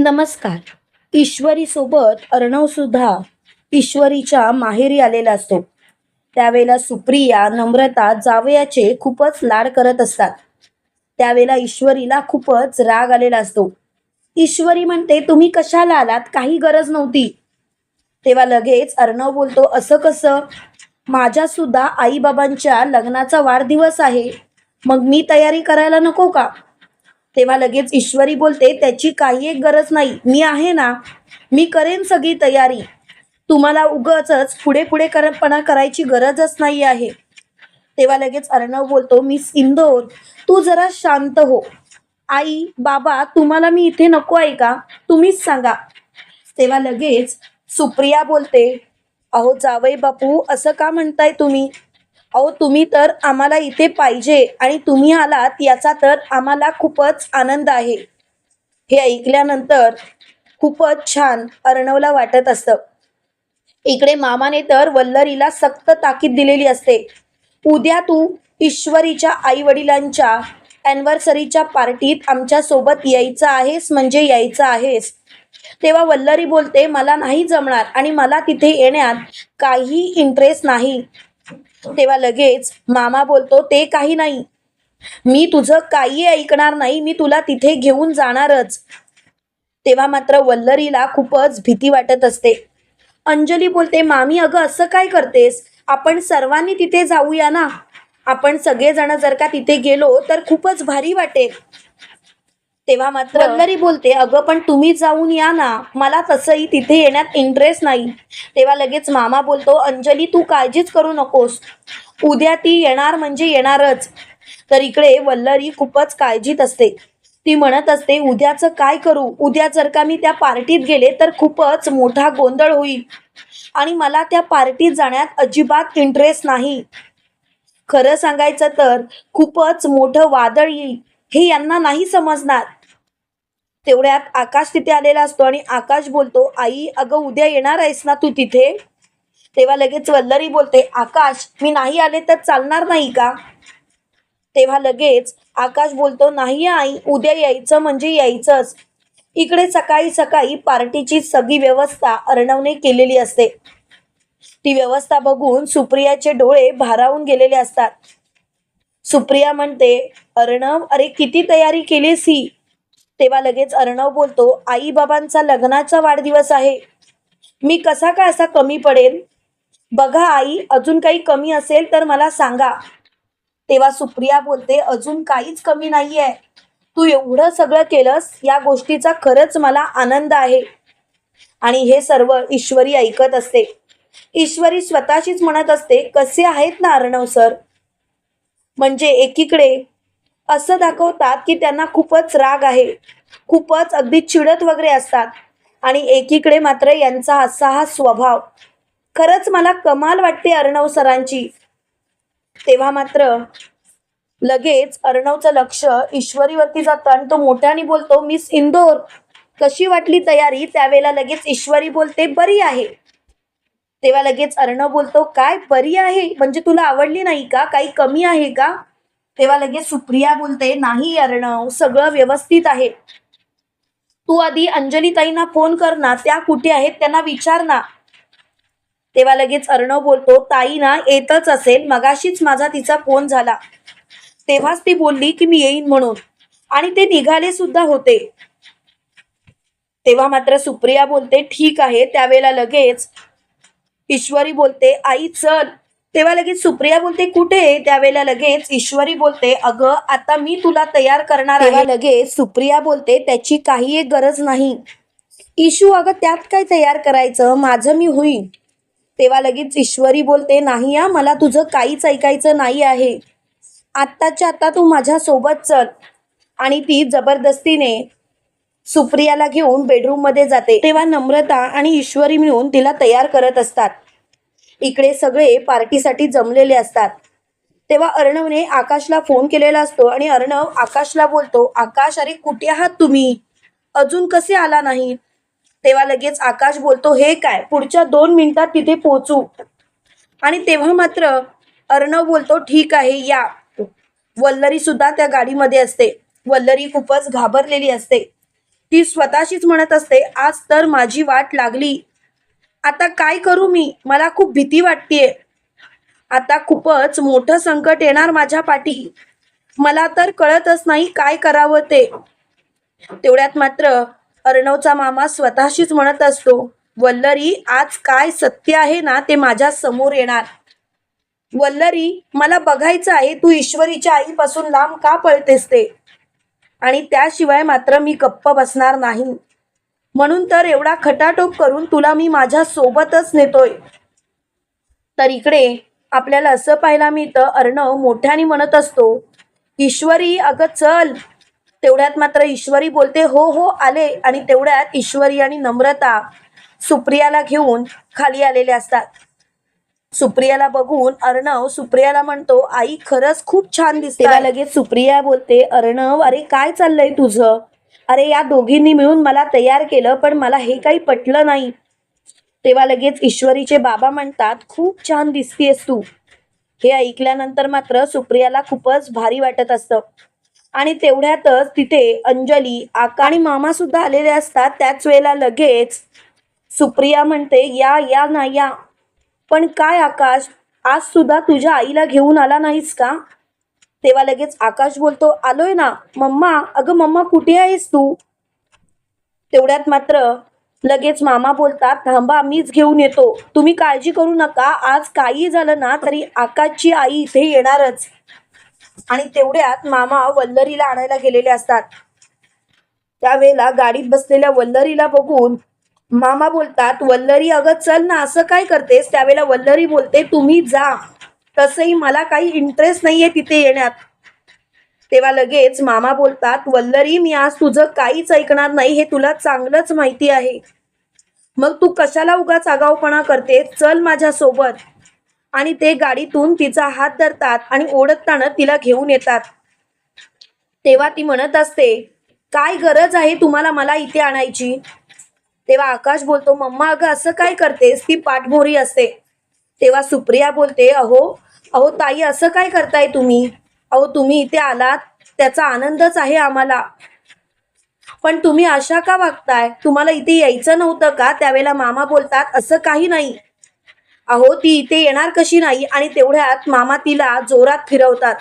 नमस्कार. ईश्वरी सोबत अर्णव सुद्धा ईश्वरीच्या माहेरी आलेला असतो. त्यावेळेला सुप्रिया नम्रता जावयाचे खूपच लाड करत असतात. त्यावेळेला ईश्वरीला खूपच राग आलेला असतो. ईश्वरी म्हणते तुम्ही कशाला आलात? काही गरज नव्हती. तेव्हा लगेच अर्णव बोलतो असं कसं? माझ्या सुद्धा आईबाबांच्या लग्नाचा वाढदिवस आहे. मग मी तयारी करायला नको का? तेव्हा लगेच ईश्वरी बोलते त्याची काही एक गरज नाही. मी आहे ना मी करेन सगळी तयारी. तुम्हाला उगच पुढे पुढे करपणा करायची गरजच नाही आहे. तेव्हा लगेच अर्णव बोलतो मी इंदोर तू जरा शांत हो. आई बाबा तुम्हाला मी इथे नको आहे का? तुम्हीच सांगा. तेव्हा लगेच सुप्रिया बोलते अहो जावई बापू असं का म्हणताय तुम्ही? अहो तुम्ही तर आम्हाला इथे पाहिजे आणि तुम्ही आलात याचा तर आम्हाला खूपच आनंद आहे. हे ऐकल्यानंतर खूपच छान अर्णवला वाटत असतं. इकडे मामाने तर वल्लरीला सक्त ताकीद दिलेली असते. उद्या तू ईश्वरीच्या आई वडिलांच्या अॅनिव्हर्सरीच्या पार्टीत आमच्यासोबत यायचं आहेस म्हणजे यायचं आहेस. तेव्हा वल्लरी बोलते मला नाही जमणार आणि मला तिथे येण्यात काही इंटरेस्ट नाही. तेव्हा लगेच मामा बोलतो ते काही नाही. मी तुझं काही ऐकणार नाही. मी तुला तिथे घेऊन जाणारच. तेव्हा मात्र वल्लरीला खूपच भीती वाटत असते. अंजली बोलते मामी अगं असं काय करतेस? आपण सर्वांनी तिथे जाऊया ना? आपण सगळेजण जर का तिथे गेलो तर खूपच भारी वाटेल. तेव्हा मात्र वल्लरी बोलते अगं पण तुम्ही जाऊन या ना. मला तसंही तिथे येण्यात इंटरेस्ट नाही. तेव्हा लगेच मामा बोलतो अंजली तू काळजीच करू नकोस. उद्या ती येणार म्हणजे येणारच. तर इकडे वल्लरी खूपच काळजीत असते. ती म्हणत असते उद्याचं काय करू? उद्या जर का मी त्या पार्टीत गेले तर खूपच मोठा गोंधळ होईल. आणि मला त्या पार्टीत जाण्यात अजिबात इंटरेस्ट नाही. खरं सांगायचं तर खूपच मोठं वादळ येईल हे यांना नाही समजणार. तेवढ्यात आकाश तिथे आलेला असतो आणि आकाश बोलतो आई अगं उद्या येणार आहेस ना तू तिथे? तेव्हा लगेच वल्लरी बोलते आकाश मी नाही आले तर चालणार नाही का? तेव्हा लगेच आकाश बोलतो नाही आई उद्या यायचं म्हणजे यायचंच. इकडे सकाळी सकाळी पार्टीची सगळी व्यवस्था अर्णवने केलेली असते. ती व्यवस्था बघून सुप्रियाचे डोळे भारावून गेलेले असतात. सुप्रिया म्हणते अर्णव अरे किती तयारी केलीस ही? तेव्हा लगेच अर्णव बोलतो आई बाबांचा लग्नाचा वाढदिवस आहे. मी कसा काय असा कमी पडेल बघा आई अजून काही कमी असेल तर मला सांगा. तेव्हा सुप्रिया बोलते अजून काहीच कमी नाहीये. तू एवढं सगळं केलंस या गोष्टीचा खरंच मला आनंद आहे. आणि हे सर्व ईश्वरी ऐकत असते. ईश्वरी स्वतःशीच म्हणत असते कसे आहेत ना अर्णव सर? म्हणजे एकीकडे असं दाखवतात की त्यांना खूपच राग आहे. खूपच अगदी चिडत वगैरे असतात. आणि एकीकडे मात्र यांचा असा हा स्वभाव. खरंच मला कमाल वाटते अर्णव सरांची. तेव्हा मात्र लगेच अर्णवचं लक्ष ईश्वरीवरती जातं आणि तो मोठ्याने बोलतो मिस इंदोर कशी वाटली तयारी? त्यावेळेला लगेच ईश्वरी बोलते बरी आहे. तेव्हा लगेच अर्णव बोलतो काय बरी आहे? म्हणजे तुला आवडली नाही का? काही कमी आहे का? तेव्हा लगेच सुप्रिया बोलते नाही अर्णव सगळं व्यवस्थित आहे. तू आधी अंजली ताईंना फोन कर ना त्या कुठे आहेत त्यांना विचार ना. तेव्हा लगेच अर्णव बोलतो ताई ना येतच असेल मगाशीच माझा तिचा फोन झाला. तेव्हाच ती बोलली की मी येईन म्हणून. आणि ते निघाले सुद्धा होते. तेव्हा मात्र सुप्रिया बोलते ठीक आहे. त्यावेळेला लगेच ईश्वरी बोलते आई चल. तेव्हा लगेच सुप्रिया बोलते कुठे त्यावेळेला लगेच ईश्वरी बोलते अगं आता मी तुला तयार करणार आहे. लगेच सुप्रिया बोलते त्याची काही एक गरज नाही. इशू अगं त्यात काय तयार करायचं? माझं मी होईन. तेव्हा लगेच ईश्वरी बोलते नाही या मला तुझं काहीच ऐकायचं नाही आहे. आत्ताच्या आत्ता तू माझ्या सोबत चल. आणि ती जबरदस्तीने सुप्रियाला घेऊन बेडरूममध्ये जाते. तेव्हा नम्रता आणि ईश्वरी मिळून तिला तयार करत असतात. इकडे सगळे पार्टीसाठी जमलेले असतात. तेव्हा अर्णवने आकाशला फोन केलेला असतो आणि अर्णव आकाशला बोलतो आकाश अरे कुठे आहात तुम्ही? अजून कसे आला नाही? तेव्हा लगेच आकाश बोलतो हे काय? पुढच्या दोन मिनिटात तिथे पोहोचू. आणि तेव्हा मात्र अर्णव बोलतो ठीक आहे या. वल्लरी सुद्धा त्या गाडीमध्ये असते. वल्लरी खूपच घाबरलेली असते. ती स्वतःशीच म्हणत असते आज तर माझी वाट लागली. आता काय करू मी? मला खूप भीती वाटतेय. आता खूपच मोठं संकट येणार माझ्या पाठी मला तर कळतच नाही काय करावं ते. तेवढ्यात मात्र अर्णवचा मामा स्वतःशीच म्हणत असतो वल्लरी आज काय सत्य आहे ना ते माझ्यासमोर येणार. वल्लरी मला बघायचं आहे तू ईश्वरीच्या आईपासून लांब का पळतेस ते? आणि त्याशिवाय मात्र मी गप्प बसणार नाही. म्हणून तर एवढा खटाटोप करून तुला मी माझ्या सोबतच नेतोय. तर इकडे आपल्याला असं पाहायला मिळतं अर्णव मोठ्याने म्हणत असतो ईश्वरी अगं चल. तेवढ्यात मात्र ईश्वरी बोलते हो हो आले. आणि तेवढ्यात ईश्वरी आणि नम्रता सुप्रियाला घेऊन खाली आलेले असतात. सुप्रियाला बघून अर्णव सुप्रियाला म्हणतो आई खरंच खूप छान दिसते लगेच सुप्रिया बोलते अर्णव अरे काय चाललंय तुझं? अरे या दोघींनी मिळून मला तयार केलं पण मला हे काही पटलं नाही. तेव्हा लगेच ईश्वरीचे बाबा म्हणतात खूप छान दिसतीयस तू. हे ऐकल्यानंतर मात्र सुप्रियाला खूपच भारी वाटत असतं. आणि तेवढ्यातच तिथे अंजली आका आणि मामा सुद्धा आलेले असतात. त्याच वेळेला लगेच सुप्रिया म्हणते या या ना या. पण काय आकाश आज सुद्धा तुझ्या आईला घेऊन आला नाहीस का? तेव्हा लगेच आकाश बोलतो आलोय ना? मम्मा अगं मम्मा कुठे आहेस तू? तेवढ्यात मात्र लगेच मामा बोलतात थांबा मीच घेऊन येतो. तुम्ही काळजी करू नका. आज काही झालं ना तरी आकाशची आई इथे येणारच. आणि तेवढ्यात मामा वल्लरीला आणायला गेलेले असतात. त्यावेळेला गाडीत बसलेल्या वल्लरीला बघून मामा बोलतात वल्लरी अगं चल ना असं काय करतेस? त्यावेळेला वल्लरी बोलते तुम्ही जा. तसंही मला काही इंटरेस्ट नाहीये तिथे येण्यात. तेव्हा लगेच मामा बोलतात वल्लरी मी आज तुझं काहीच ऐकणार नाही हे तुला चांगलंच माहिती आहे. मग तू कशाला उगाच आगाऊपणा करते चल माझ्यासोबत. आणि ते गाडीतून तिचा हात धरतात आणि ओढताना तिला घेऊन येतात. तेव्हा ती म्हणत असते काय गरज आहे तुम्हाला मला इथे आणायची? तेव्हा आकाश बोलतो मम्मा अगं असं काय करतेस? ती पाठमोरी असते. तेव्हा सुप्रिया बोलते अहो अहो ताई असं काय करताय तुम्ही? अहो तुम्ही इथे आलात त्याचा आनंदच आहे आम्हाला. पण तुम्ही अशा का वागताय? तुम्हाला इथे यायचं नव्हतं का? त्यावेळेला मामा बोलतात असं काही नाही. अहो ती इथे येणार कशी नाही? आणि तेवढ्यात मामा तिला जोरात फिरवतात.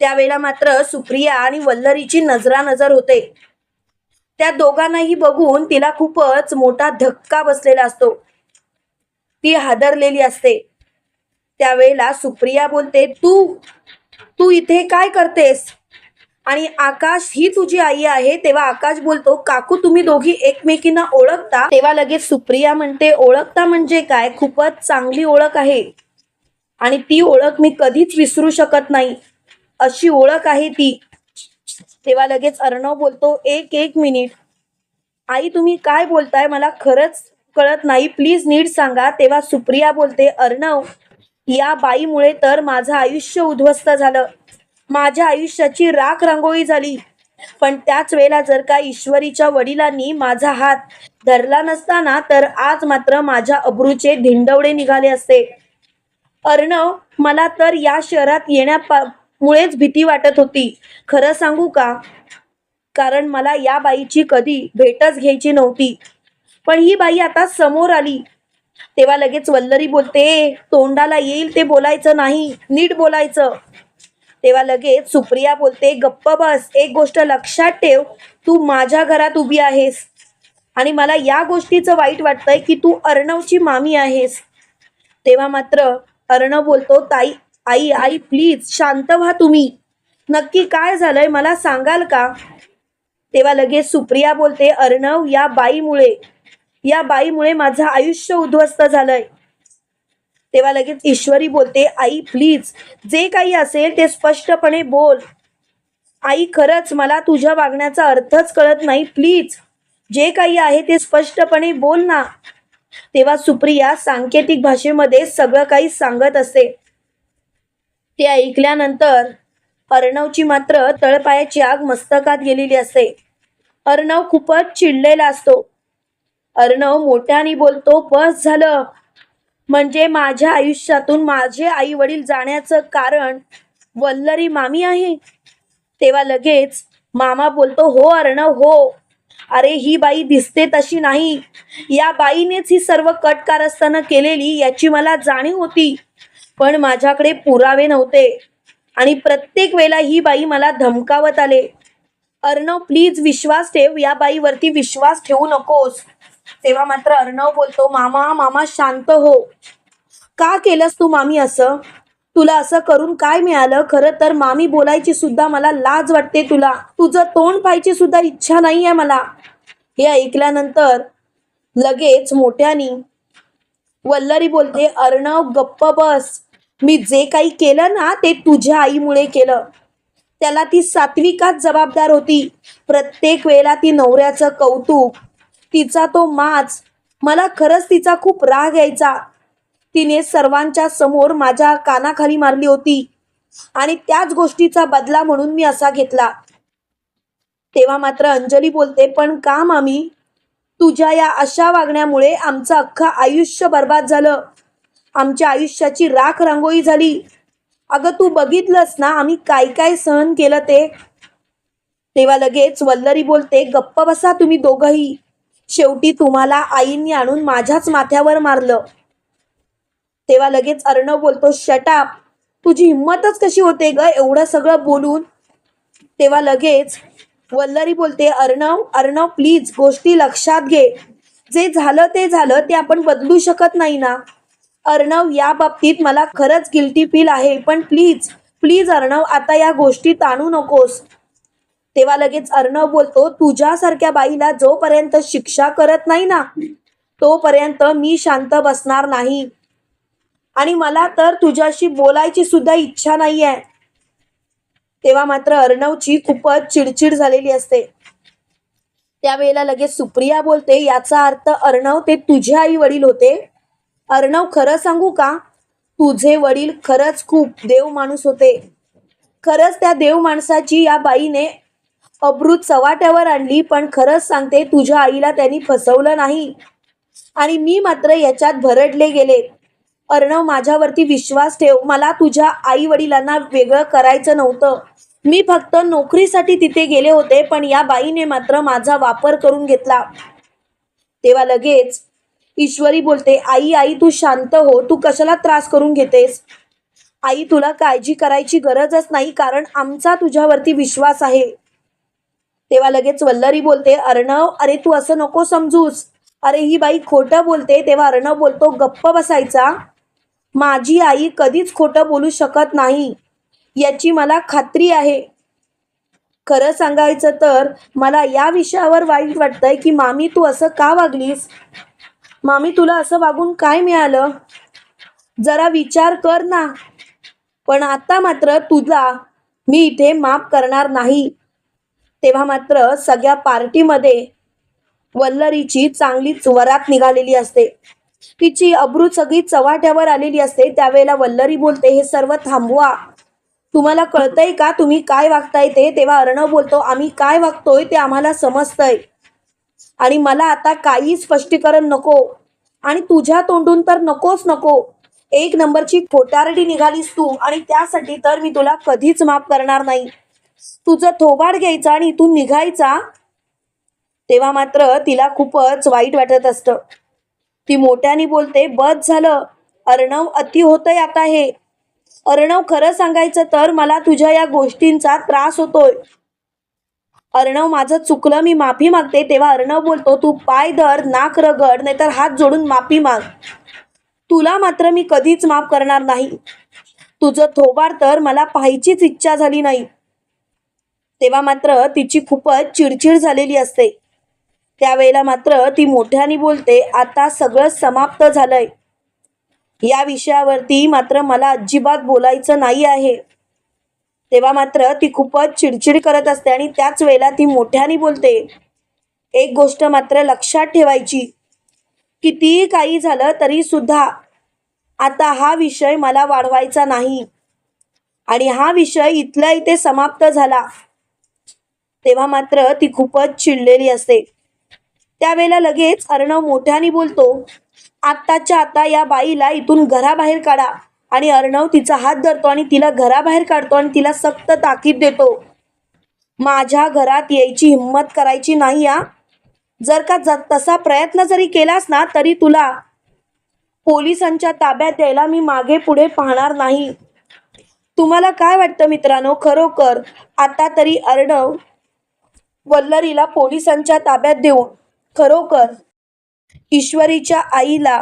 त्यावेळेला मात्र सुप्रिया आणि वल्लरीची नजरानजर होते. त्या दोघांनाही बघून तिला खूपच मोठा धक्का बसलेला असतो. ती हादरलेली असते. त्यावेळेला सुप्रिया बोलते तू तू इथे काय करतेस? आणि आकाश ही तुझी आई आहे. तेव्हा आकाश बोलतो काकू तुम्ही दोघी एकमेकींना ओळखता? तेव्हा लगेच सुप्रिया म्हणते ओळखता म्हणजे काय? खूपच चांगली ओळख आहे. आणि ती ओळख मी कधीच विसरू शकत नाही. अशी ओळख आहे ती. तेव्हा लगेच अर्णव बोलतो एक एक मिनिट. आई तुम्ही काय बोलताय? मला खरंच कळत नाही. प्लीज नीट सांगा. तेव्हा सुप्रिया बोलते अर्णव या बाईमुळे तर माझं आयुष्य उद्ध्वस्त झालं. माझ्या आयुष्याची राख रांगोळी झाली. पण त्याच वेळेला जर का ईश्वरीच्या वडिलांनी माझा हात धरला नसताना तर आज मात्र माझ्या अब्रूचे धिंडवडे निघाले असते. अर्णव मला तर या शहरात येण्यामुळेच भीती वाटत होती. खरं सांगू का? कारण मला या बाईची कधी भेटच घ्यायची नव्हती. पण ही बाई आता समोर आली. तेव्हा लगेच वल्लरी बोलते तोंडाला येईल ते बोलायचं नाही नीट बोलायचं. तेव्हा लगेच सुप्रिया बोलते गप्प बस एक गोष्ट लक्षात ठेव तू माझ्या घरात उभी आहेस आणि मला या गोष्टीचं वाईट वाटतंय की तू अर्णवची मामी आहेस. तेव्हा मात्र अर्णव बोलतो ताई आई आई प्लीज शांत व्हा तुम्ही. नक्की काय झालंय मला सांगाल का? तेव्हा लगेच सुप्रिया बोलते अर्णव या बाईमुळे या बाईमुळे माझं आयुष्य उद्ध्वस्त झालंय. तेव्हा लगेच ईश्वरी बोलते आई प्लीज जे काही असेल ते स्पष्टपणे बोल. आई खरंच मला तुझ्या वागण्याचा अर्थच कळत नाही प्लीज जे काही आहे ते स्पष्टपणे बोल ना. तेव्हा सुप्रिया सांकेतिक भाषेमध्ये सगळं काही सांगत असते. ते ऐकल्यानंतर अर्णवची मात्र तळपायाची आग मस्तकात गेलेली असते. अर्णव खूपच चिडलेला असतो. अर्णव मोठ्याने बोलतो बस झालं. म्हणजे माझ्या आयुष्यातून माझे आई वडील जाण्याचं कारण वल्लरी मामी आहे. तेव्हा लगेच मामा बोलतो हो अर्णव हो. अरे ही बाई दिसते तशी नाही. या बाईनेच ही सर्व कट कारस्थानं केलेली याची मला जाणीव होती. पण माझ्याकडे पुरावे नव्हते. आणि प्रत्येक वेळेला ही बाई मला धमकावत आले. अर्णव प्लीज विश्वास ठेव. या बाईवरती विश्वास ठेवू नकोस. तेव्हा मात्र अर्णव बोलतो मामा मामा शांत हो. का केलंस तू मामी असं? तुला असं करून काय मिळालं? खरं तर मामी बोलायची सुद्धा मला लाज वाटते तुला. तुझं तोंड पाहायची सुद्धा इच्छा नाही आहे मला. हे ऐकल्यानंतर लगेच मोठ्यानी वल्लरी बोलते अर्णव गप्प बस. मी जे काही केलं ना ते तुझ्या आईमुळे केलं. त्याला ती सात्विकाच जबाबदार होती. प्रत्येक वेळेला ती नवऱ्याचं कौतुक तिचा तो माच मला खरंच तिचा खूप राग यायचा. तिने सर्वांच्या समोर माझ्या कानाखाली मारली होती. आणि त्याच गोष्टीचा बदला म्हणून मी असा घेतला. तेव्हा मात्र अंजली बोलते पण का मामी? तुझ्या या अशा वागण्यामुळे आमचं अख्खं आयुष्य बर्बाद झालं. आमच्या आयुष्याची राख रांगोळी झाली. अगं तू बघितलंस ना आम्ही काय काय सहन केलं ते? तेव्हा लगेच वल्लरी बोलते गप्प बसा तुम्ही दोघंही. शेवटी तुम्हाला आईनी आणून माझ्याच माथ्यावर मारलं. तेव्हा लगेच अर्णव बोलतो शटाप तुझी हिंमतच कशी होते ग एवढं सगळं बोलून? तेव्हा लगेच वल्लरी बोलते अर्णव अर्णव प्लीज गोष्टी लक्षात घे. जे झालं ते झालं ते आपण बदलू शकत नाही ना. अर्णव या बाबतीत मला खरंच गिल्टी फील आहे पण प्लीज प्लीज अर्णव आता या गोष्टी ताणू नकोस. तेव्हा लगेच अर्णव बोलतो तुझ्यासारख्या बाईला जोपर्यंत शिक्षा करत नाही ना तोपर्यंत मी शांत बसणार नाही. आणि मला तर तुझ्याशी बोलायची सुद्धा इच्छा नाही आहे तेव्हा मात्र अर्णवची खूपच चिडचिड झालेली असते. त्यावेळेला लगेच सुप्रिया बोलते याचा अर्थ अर्णव ते तुझे आई वडील होते. अर्णव खरं सांगू का? तुझे वडील खरंच खूप देव माणूस होते. खरंच त्या देव माणसाची या बाईने अब्रूत चवाट्यावर आणली पण खरंच सांगते तुझ्या आईला त्यांनी फसवलं नाही. आणि मी मात्र याच्यात भरडले गेले. अर्णव माझ्यावरती विश्वास ठेव मला तुझ्या आई वडिलांना वेगळं करायचं नव्हतं. मी फक्त नोकरीसाठी तिथे गेले होते पण या बाईने मात्र माझा वापर करून घेतला. तेव्हा लगेच ईश्वरी बोलते आई आई तू शांत हो तू कशाला त्रास करून घेतेस? आई तुला काळजी करायची गरजच नाही कारण आमचा तुझ्यावरती विश्वास आहे. तेव्हा लगेच वल्लरी बोलते अर्णव अरे तू असं नको समजूस. अरे ही बाई खोटं बोलते तेव्हा अर्णव बोलतो गप्प बसायचा. माझी आई कधीच खोटं बोलू शकत नाही. याची मला खात्री आहे. खरं सांगायचं तर मला या विषयावर वाईट वाटतंय की मामी तू असं का वागलीस? मामी तुला असं वागून काय मिळालं? जरा विचार कर ना. पण आता मात्र तुझा मी इथे माफ करणार नाही. तेव्हा मात्र सगळ्या पार्टीमध्ये वल्लरीची चांगलीच वरात निघालेली असते. तिची अब्रू सगळी चव्हाट्यावर आलेली असते. त्यावेळेला वल्लरी बोलते हे सर्व थांबवा. तुम्हाला कळतंय का तुम्ही काय वागताय ते? तेव्हा अर्णव बोलतो आम्ही काय वागतोय ते आम्हाला समजतंय. आणि मला आता काही स्पष्टीकरण नको. आणि तुझ्या तोंडून तर नकोच नको. एक नंबरची खोटारडी निघालीस तू आणि त्यासाठी तर मी तुला कधीच माफ करणार नाही. तुझं थोबाड घ्यायचा आणि इथून निघायचा तेव्हा मात्र तिला खूपच वाईट वाटत असतं. ती मोठ्याने बोलते बस झालं. अर्णव अति होतंय आता हे. अर्णव खरं सांगायचं तर मला तुझ्या या गोष्टींचा त्रास होतोय. अर्णव माझं चुकलं मी माफी मागते. तेव्हा अर्णव बोलतो तू पाय धर नाक रगड नाहीतर हात जोडून माफी माग. तुला मात्र मी कधीच माफ करणार नाही. तुझं थोबाड तर मला पाहायचीच इच्छा झाली नाही. तेव्हा मात्र तिची खूपच चिडचिड झालेली असते. त्यावेळेला मात्र ती मोठ्याने बोलते आता सगळं समाप्त झालंय. या विषयावरती मात्र मला अजिबात बोलायचं नाही आहे. तेव्हा मात्र ती खूपच चिडचिड करत असते आणि त्याच वेळेला ती मोठ्याने बोलते एक गोष्ट मात्र लक्षात ठेवायची. कितीही काही झालं तरी सुद्धा आता हा विषय मला वाढवायचा नाही आणि हा विषय इथल्या इथे समाप्त झाला. तेव्हा मात्र ती खूपच चिडलेली असते. त्यावेळेला लगेच अर्णव मोठ्याने बोलतो आत्ताच्या आता या बाईला इथून घराबाहेर काढा आणि अर्णव तिचा हात धरतो आणि तिला घराबाहेर काढतो आणि तिला सक्त ताकीद देतो. माझ्या घरात यायची हिंमत करायची नाही या जर का ज- तसा प्रयत्न जरी केलास ना तरी तुला पोलिसांच्या ताब्यात द्यायला मी मागे पुढे पाहणार नाही. तुम्हाला काय वाटतं मित्रांनो? खरोखर आता तरी अर्णव वल्लरीला पोलिसांच्या ताब्यात देऊन खरोखर ईश्वरीच्या आईला